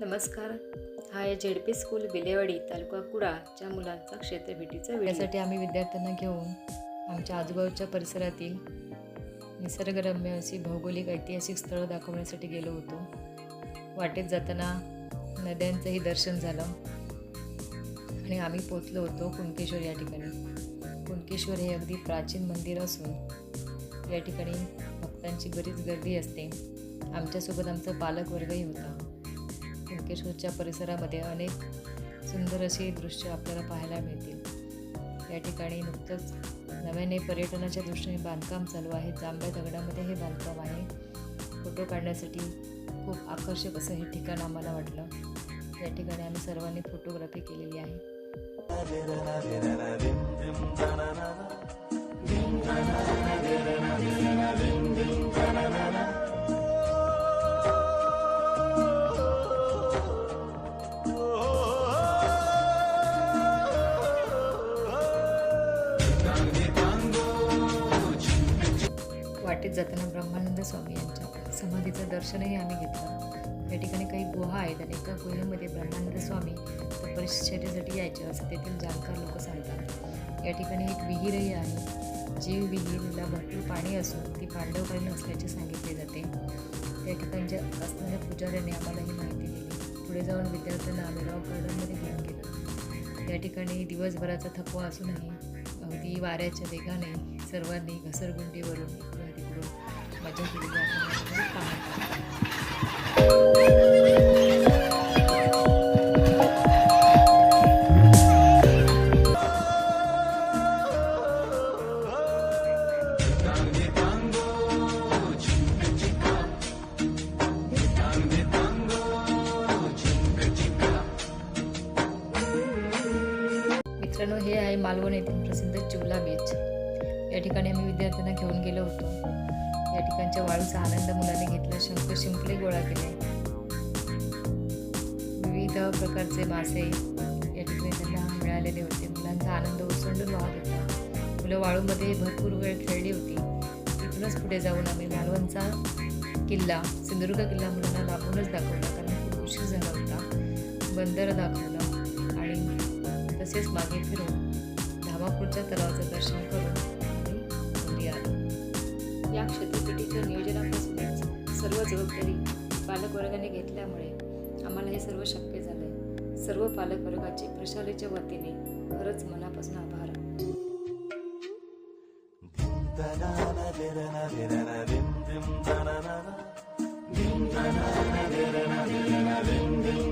नमस्कार. हा या Z P school Bilewadi taluka कुडाच्या मुलांचा क्षेत्रभेटीचा वेळेसाठी आम्ही विद्यार्थ्यांना घेऊन आमच्या आजूबाजूच्या परिसरातील निसर्गरम्य अशी भौगोलिक ऐतिहासिक स्थळं दाखवण्यासाठी गेलो होतो. वाटेत जाताना नद्यांचंही दर्शन झालं. आणि आम्ही पोचलो होतो कुणकेश्वर या ठिकाणी. कुणकेश्वर हे अगदी प्राचीन मंदिर असून या ठिकाणी भक्तांची बरीच गर्दी असते. आमच्यासोबत आमचा पालकवर्गही होता. कुणकेश्वरच्या परिसरामध्ये अनेक सुंदर अशी दृश्य आपल्याला पाहायला मिळतील या ठिकाणी नुकतंच नव्याने पर्यटनाच्या दृष्टीने बांधकाम चालू आहे जांभ्या दगडामध्ये हे बांधकाम आहे फोटो काढण्यासाठी खूप आकर्षक असं हे ठिकाण आम्हाला वाटलं या ठिकाणी आम्ही सर्वांनी फोटोग्राफी केलेली आहे वाटेत जाताना ब्रह्मानंद स्वामी यांच्या समाधीचं दर्शनही आम्ही घेतलं. या ठिकाणी काही गुहा आहेत आणि एका गुहेमध्ये ब्रह्मानंद स्वामी परिषदेसाठी यायचे असं तेथील जाणकार लोक सांगतात. या ठिकाणी एक विहीरही आहे. जी विहीरला भरपूर पाणी असून ती पांडवकालीन असल्याचे सांगितले जाते. त्या ठिकाणच्या असणाऱ्या पुजाऱ्याने आम्हाला ही माहिती दिली. पुढे जाऊन विद्यार्थ्यांना आम्ही रॉक गार्डनमध्ये घेऊन गेलो. या ठिकाणी दिवसभराचा थकवा असूनही अगदी वाऱ्याच्या वेगाने सर्वांनी घसरगुंडीवरून इकडून तिकडून मजा केलेली आपण या ठिकाणी पाहत आहोत. मित्रांनो हे आहे मालवण येथील प्रसिद्ध चिवला बीच या ठिकाणी आम्ही विद्यार्थ्यांना घेऊन गेलो होतो. या ठिकाणच्या वाळूचा आनंद मुलांनी घेतला. शंख शिंपले गोळा केले. विविध प्रकारचे मासे या ठिकाणी त्यांना मिळालेले होते. मुलांचा आनंद ओसंडून वाहत होता. मुलं वाळूमध्ये भरपूर वेळ खेळली होती. तिथूनच पुढे जाऊन आम्ही मालवणचा किल्ला सिंधुदुर्ग किल्ला मुलांना लाभूनच दाखवला. कारण खूप उशीर झाला होता. बंदर दाखवलं आणि तसेच मागे फिरून धामापूरच्या तलावाचं दर्शन करून ठरली आहे या क्षेत्रपेटीच्या नियोजनापासूनच सर्व जबाबदारी पालकवर्गाने घेतल्यामुळे आम्हाला हे सर्व शक्य झालं आहे सर्व पालकवर्गाचे प्रशालेच्या वतीने खरंच मनापासून आभार dim dim